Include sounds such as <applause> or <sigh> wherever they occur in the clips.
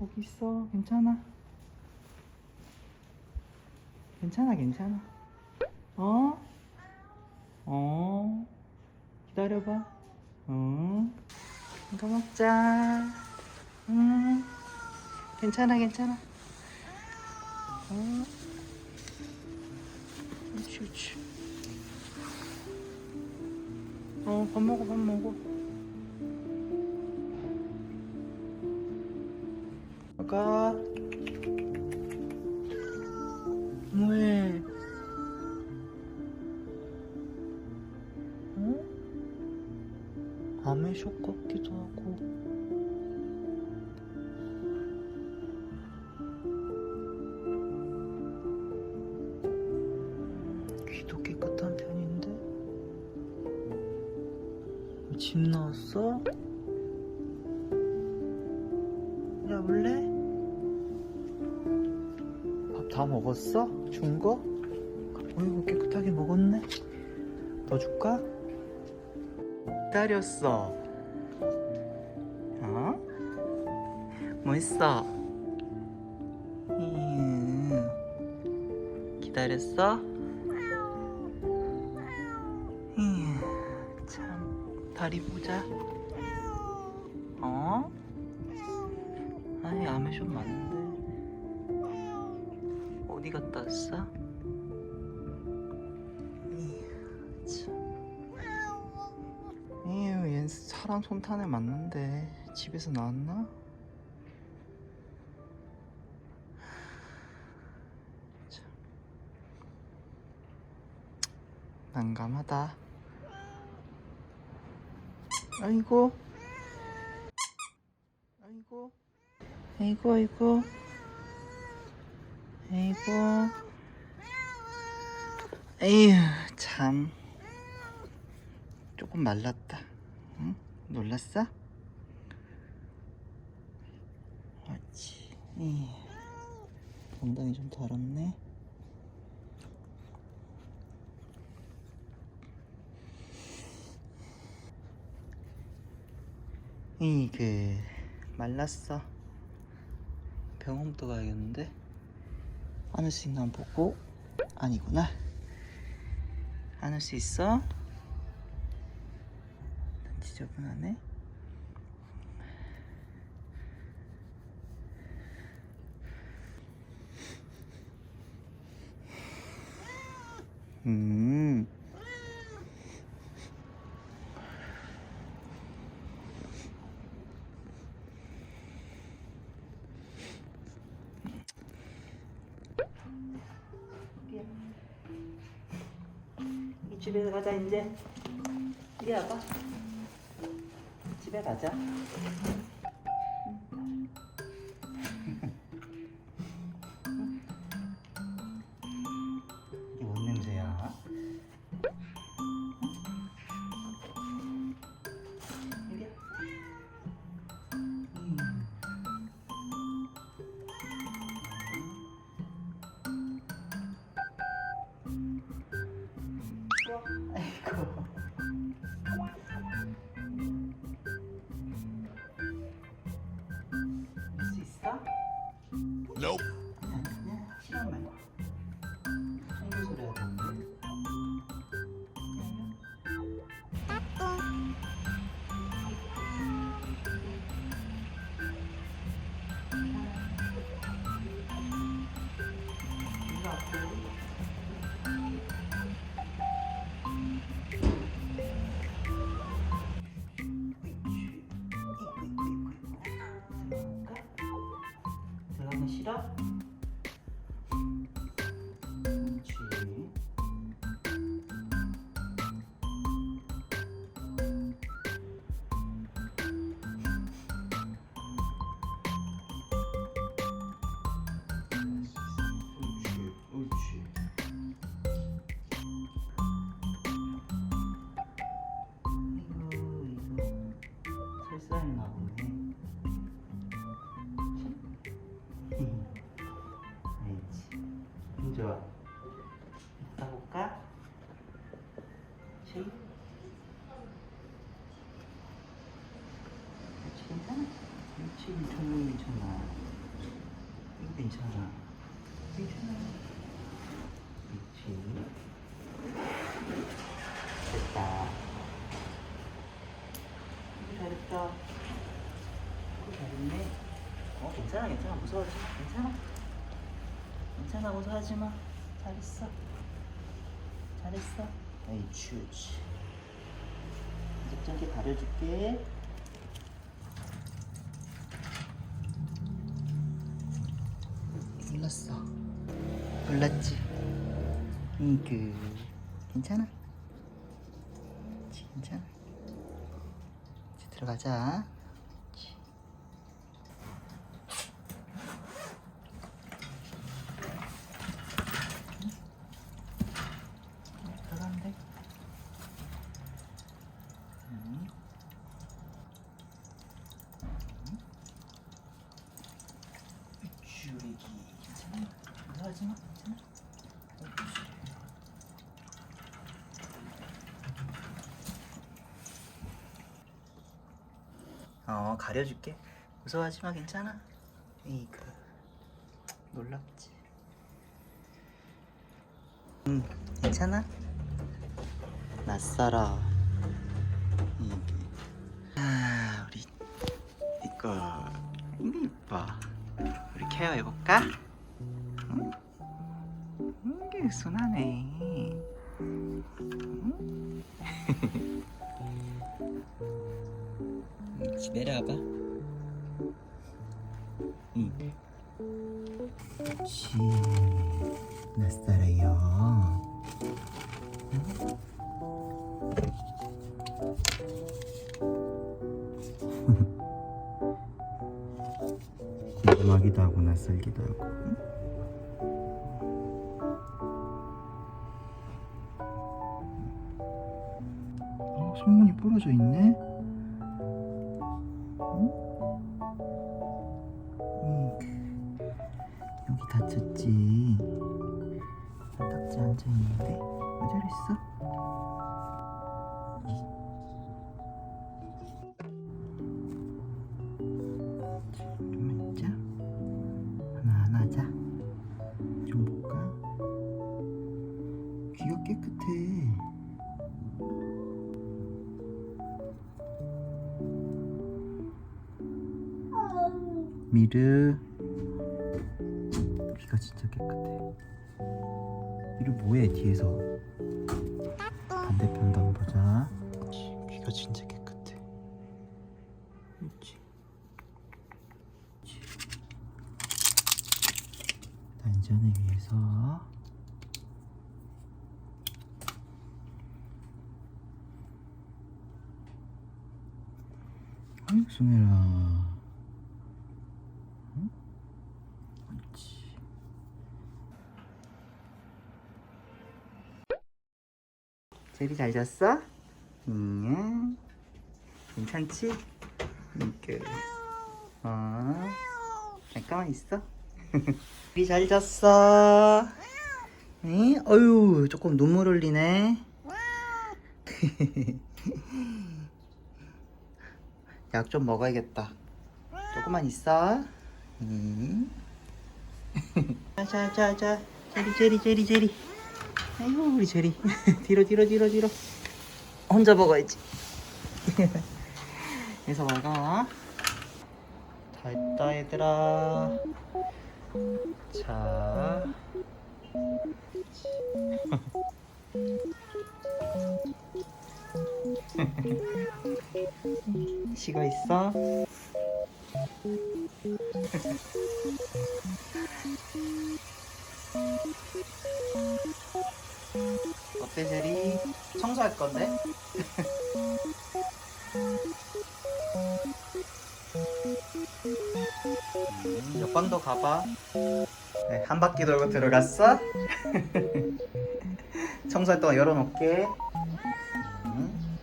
거기 있어. 괜찮아. 괜찮아, 괜찮아. 어? 어? 기다려봐. 응. 이거 먹자. 응. 괜찮아, 괜찮아. 어? 옳지, 옳지. 어, 밥 먹어, 밥 먹어. 아가. 뭐해? 어? 밤에 쇼 같기도 하고. 귀도 깨끗한 편인데? 집 나왔어? 야, 원래? 다 먹었어? 준 거? 어이구, 깨끗하게 먹었네. 더 줄까? 기다렸어. 어? 뭐 있어? 음, 기다렸어? 음, 참, 다리 보자. 어? 아니, 암에 좀 많은데. 어디 갔다 왔어? 이, 참. 에휴, 얘 사람 손탄에 맞는데 집에서 나왔나? 참. 난감하다. 아이고. 아이고. 아이고, 아이고. 아이고. 에휴, 참. 조금 말랐다. 응? 놀랐어? 옳지. 이 엉덩이 좀 더럽네. 이그 말랐어. 병원부터 가야겠는데. 안을 수 있나 보고 아니구나. 안을 수 있어? 지저분하네. 음. 이 집에 가자 이제. 이리 와봐. 집에 가자. Nope. 들어 좋아. 이따 볼까? 쉐이? 그렇지, 괜찮아. 그렇지, 괜찮아, 괜찮아. 괜찮아. 괜찮아. 그렇지. 됐다. 잘했다. 잘했네. 어, 괜찮아, 괜찮아. 무서워하지 마. 괜찮아. 괜찮아, 무서워하지 마. 잘했어. 잘했어. 에이, 추치. 이제 가려줄게. 놀랐어. 놀랐지? 이그 괜찮아? 괜찮아? 이제 들어가자. 그렇지. 응? 들어가면 돼. 응. 주리기 괜찮아? 무서워하지 마 괜찮아? 어 가려줄게 무서워하지 마 괜찮아? 이그 놀랍지 응 괜찮아? 낯설어 아 우리 이거 이거 케어 해볼까? 응? <laughs> 이게 순하네 응? 응, 내려와봐 응. 그렇지 낯설어요 궁 금하기도 하고 낯설기도 하고 응? 어, 손문이 부러져 있네. 응? 응. 여기 다쳤지. 딱지 앉아 있는데 왜 저랬어? 미르. 귀가 진짜 깨끗해. 미르 뭐해 뒤에서? 반대편도 한번 보자. 귀가 진짜 깨끗해. 그렇지. 단전을 위해서. 아유 수메라 응? 옳지 제리 <laughs> 잘 잤어? 응 괜찮지? 이렇게 어 잠깐만 있어 제리 잘 잤어 응? 어유 조금 눈물 흘리네 <laughs> 약 좀 먹어야겠다. 조금만 있어. 음. <laughs> 자, 자, 자, 제리, 제리, 제리, 제리. 아이고, 우리 제리. <laughs> 뒤로, 뒤로, 뒤로, 뒤로. 혼자 먹어야지. 여기서 먹어. 됐다, 얘들아. 자. <laughs> 쉬고 있어? <laughs> 어때 제리? 청소할 건데? <laughs> 음, 옆방도 가봐. 네, 한 바퀴 돌고 들어갔어? <laughs> 청소할 동안 열어놓을게. 음.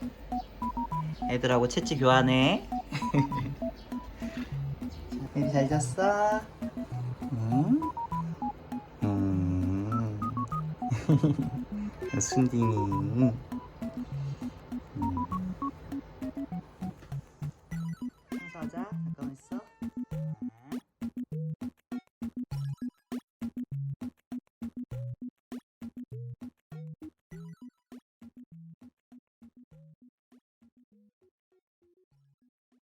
애들하고 채찌 교환해. <laughs> 애들 잘 잤어? 응? 음. 순딩이.